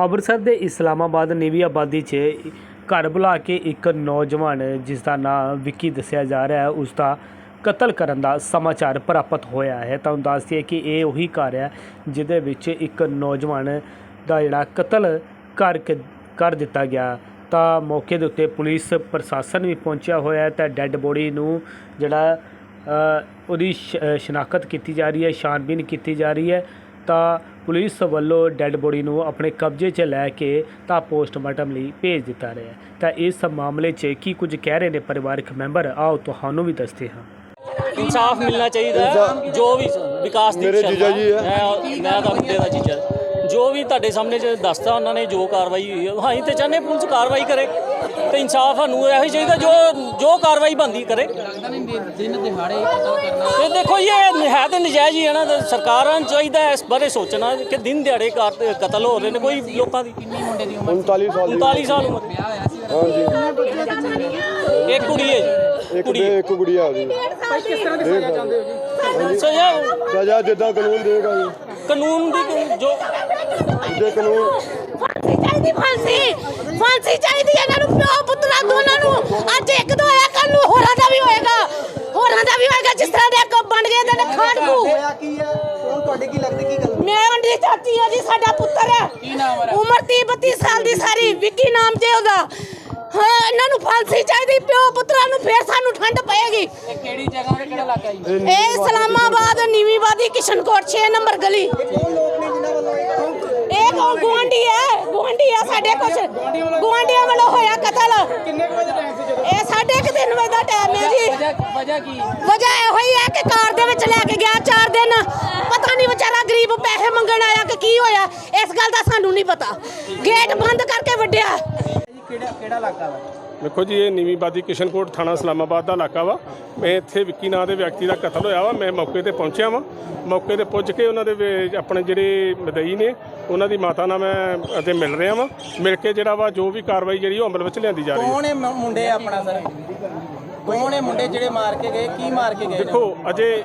ਅੰਮ੍ਰਿਤਸਰ ਦੇ ਇਸਲਾਮਾਬਾਦ ਨਵੀਂ ਆਬਾਦੀ 'ਚ ਘਰ ਬੁਲਾ ਕੇ ਇੱਕ ਨੌਜਵਾਨ, ਜਿਸ ਦਾ ਨਾਮ ਵਿੱਕੀ ਦੱਸਿਆ ਜਾ ਰਿਹਾ ਹੈ, ਉਸ ਦਾ ਕਤਲ ਕਰਨ ਦਾ ਸਮਾਚਾਰ ਪ੍ਰਾਪਤ ਹੋਇਆ ਹੈ। ਤੁਹਾਨੂੰ ਦੱਸ ਦਈਏ ਕਿ ਇਹ ਉਹੀ ਘਰ ਹੈ, ਜਿਹਦੇ ਵਿੱਚ ਇੱਕ ਨੌਜਵਾਨ ਦਾ ਜਿਹੜਾ ਕਤਲ ਕਰ ਕੇ ਕਰ ਦਿੱਤਾ ਗਿਆ। ਤਾਂ ਮੌਕੇ ਦੇ ਉੱਤੇ ਪੁਲਿਸ ਪ੍ਰਸ਼ਾਸਨ ਵੀ ਪਹੁੰਚਿਆ ਹੋਇਆ ਹੈ। ਤਾਂ ਡੈੱਡ ਬੋਡੀ ਨੂੰ ਜਿਹੜਾ ਉਹਦੀ ਸ਼ਨਾਖਤ ਕੀਤੀ ਜਾ ਰਹੀ ਹੈ ਛਾਣਬੀਨ ਕੀਤੀ ਜਾ ਰਹੀ ਹੈ। ਤਾਂ ਪੁਲਿਸ ਵੱਲੋਂ ਡੈੱਡ ਬੋਡੀ ਨੂੰ ਆਪਣੇ ਕਬਜ਼ੇ 'ਚ ਲੈ ਕੇ ਤਾਂ ਪੋਸਟਮਾਰਟਮ ਲਈ ਭੇਜ ਦਿੱਤਾ ਰਿਹਾ ਹੈ। ਤਾਂ ਇਸ ਮਾਮਲੇ 'ਚ ਕੀ ਕੁਝ ਕਹਿ ਰਹੇ ਨੇ ਪਰਿਵਾਰਕ ਮੈਂਬਰ? ਆਓ ਤੁਹਾਨੂੰ ਵੀ ਦੱਸਦੇ ਹਾਂ। ਇਨਸਾਫ ਮਿਲਣਾ ਚਾਹੀਦਾ ਹੈ। ਜੋ ਵੀ ਵਿਕਾਸ ਦੀ ਮੇਰੇ ਜੀਜਾ ਜੀ ਹੈ। ਮੈਂ ਮੈਂ ਤਾਂ ਮੁੰਡੇ ਦਾ ਜੀਜਾ। ਤੁਹਾਡੇ ਸਾਹਮਣੇ ਚ ਦੱਸਤਾ ਉਹਨਾਂ ਨੇ ਜੋ ਕਾਰਵਾਈ ਹੋਈ ਹੈ ਹਾਂ ਅਸੀਂ ਤੇ ਚਾਹੁੰਦੇ ਪੁਲਿਸ ਕਾਰਵਾਈ ਕਰੇ ਤੇ ਇਨਸਾਫ ਸਾਨੂੰ ਇਹੋ ਹੀ ਚਾਹੀਦਾ ਜੋ ਜੋ ਕਾਰਵਾਈ ਬੰਦੀ ਕਰੇ। ਲੱਗਦਾ ਨਹੀਂ ਦਿਨ- ਦਿਹਾੜੇ ਕਤਲ ਕਰਨਾ। ਤੇ ਦੇਖੋ ਜੀ, ਇਹ ਹੈ ਤੇ ਨਜਾਇਜ਼ ਹੀ ਹੈ ਨਾ ਸਰਕਾਰਾਂ ਨੂੰ ਚਾਹੀਦਾ ਹੈ ਇਸ ਬਾਰੇ ਸੋਚਣਾ ਕਿ ਦਿਨ ਦਿਹਾੜੇ ਕਤਲ ਹੋ ਰਹੇ ਨੇ ਕੋਈ ਲੋਕਾਂ ਦੀ ਕਿੰਨੀ ਮੁੰਡੇ ਦੀ ਉਮਰ 39 ਸਾਲ ਦੀ 39 ਸਾਲ ਉਮਰ। ਵਿਆਹ ਹੋਇਆ ਸੀ ਹਾਂਜੀ। ਇੱਕ ਕੁੜੀ ਹੈ ਜੀ ਇੱਕ ਕੁੜੀ। ਦੇ ਇੱਕ ਗੁੜੀਆ ਉਹਦੀ ਸੋ ਇਹ ਸਜ਼ਾ ਜਿੱਦਾਂ ਕਾਨੂੰਨ ਦੇਗਾ ਜੀ। ਕਾਨੂੰਨ ਦੀ ਜੋ ਜੇ ਕਾਨੂੰਨ ਫਾਂਸੀ ਚਾਹੀਦੀ ਫਾਂਸੀ। ਫਾਂਸੀ ਚਾਹੀਦੀ ਹੈ ਇਹਨਾਂ ਨੂੰ ਪਿਓ ਪੁੱਤਰਾ ਦੋਨਾਂ ਨੂੰ। ਅੱਜ ਇੱਕ ਦੋ ਹੋਇਆ ਕੱਲ ਨੂੰ ਹੋਰਾਂ ਦਾ ਵੀ ਹੋਏਗਾ। ਹੋਰਾਂ ਦਾ ਵੀ ਹੋਏਗਾ ਜਿਸ ਤਰ੍ਹਾਂ ਦੇ ਅੱਗੋਂ ਬਣ ਗਏ ਦੇ ਨੇ ਖਾੜਕੂ ਹੋਇਆ ਕੀ ਹੈ? ਕੌਣ ਤੁਹਾਡੇ ਕੀ ਲੱਗਦੀ ਕੀ ਗੱਲ? ਮੈਂ ਮੰਡੀ ਚਾਚੀ ਆ ਜੀ ਸਾਡਾ ਪੁੱਤਰ ਹੈ। ਕੀ ਨਾਮ ਹੈ? ਉਮਰ 30 32 ਸਾਲ ਦੀ ਸਾਰੀ ਵਿੱਕੀ ਨਾਮ ਜੇ ਉਹਦਾ। ਹਾਂ ਇਹਨਾਂ ਨੂੰ ਫਾਂਸੀ ਚਾਹੀਦੀ ਪਿਓ ਪੁੱਤਰਾਂ ਨੂੰ ਫੇਰ ਸਾਨੂੰ ਠੰਡ ਪਏਗੀ। ਇਹ ਕਿਹੜੀ ਜਗ੍ਹਾ ਤੇ ਕਿਹੜਾ ਇਲਾਕਾ ਜੀ? ਇਹ ਇਸਲਾਮਾਬਾਦ ਨੀਵੀਂਵਾਦੀ ਕਿਸ਼ਨਕੋਟ 6 ਨੰਬਰ ਗਲੀ। ਕੌਣ ਲੋਕ ਨੇ ਜਿਨ੍ਹਾਂ ਵੱਲੋਂ ਇਹ ਕੌਣ ਗੁਆਂਢੀ ਹੈ? ਗੁਆਂਢੀ ਹੈ ਸਾਡੇ ਕੁਛ। ਗੁਆਂਢੀਆਂ ਵੱਲੋਂ ਹੋਇਆ ਕਤਲ। ਕਿੰਨੇ ਕੁ ਵਜੇ ਟਾਈਮ ਸੀ ਜਦੋਂ? ਇਹ ਸਾਢੇ ਕੁ ਤਿੰਨ ਵਜੇ ਦਾ ਟਾਈਮ ਹੈ ਜੀ। ਵਜ੍ਹਾ ਵਜ੍ਹਾ ਕੀ? ਵਜ੍ਹਾ ਇਹੋ ਹੀ ਹੈ ਕਿ ਕਾਰ ਦੇ ਵਿੱਚ ਲੈ ਕੇ ਗਿਆ ਚਾਰ ਦਿਨ। ਪਤਾ ਨਹੀਂ ਵਿਚਾਰਾ ਗਰੀਬ ਪੈਸੇ ਮੰਗਣ ਆਇਆ ਕਿ ਕੀ ਹੋਇਆ। ਇਸ ਗੱਲ ਦਾ ਸਾਨੂੰ ਨਹੀਂ ਪਤਾ। ਗੇਟ ਬੰਦ ਕਰਕੇ ਵੱਡਿਆ ਕਿਹੜਾ ਇਲਾਕਾ ਵਾ? ਦੇਖੋ ਜੀ ਇਹ ਨੀਵੀਂ ਬਾਦੀ ਕਿਸ਼ਨਕੋਟ ਥਾਣਾ ਇਸਲਾਮਾਬਾਦ ਦਾ ਇਲਾਕਾ ਵਾ। ਮੈਂ ਇੱਥੇ ਵਿੱਕੀ ਨਾਂ ਦੇ ਵਿਅਕਤੀ ਦਾ ਕਤਲ ਹੋਇਆ ਵਾ। ਮੈਂ ਮੌਕੇ ਤੇ ਪਹੁੰਚਿਆ ਵਾਂ। ਮੌਕੇ ਤੇ ਪੁੱਜ ਕੇ ਉਹਨਾਂ ਦੇ ਵੇ- ਆਪਣੇ ਜਿਹੜੇ ਮਦਈ ਨੇ ਉਹਨਾਂ ਦੀ ਮਾਤਾ ਨਾਲ ਮੈਂ ਅਤੇ ਮਿਲ ਰਿਹਾ ਵਾਂ। ਮਿਲ ਕੇ ਜਿਹੜਾ ਵਾ ਜੋ ਵੀ ਕਾਰਵਾਈ ਜਿਹੜੀ ਉਹ ਅਮਲ ਵਿੱਚ ਲਿਆਂਦੀ ਜਾ ਰਹੀ ਹੈ। ਕੌਣ ਇਹ ਮ- ਮੁੰਡੇ ਆਪਣਾ ਸਰ? ਕੌਣ ਇਹ ਮੁੰਡੇ ਜਿਹੜੇ ਮਾਰ ਕੇ ਗਏ? ਕੀ ਮਾਰ ਕੇ ਗਏ? ਨੇ? ਦੇਖੋ ਅਜੇ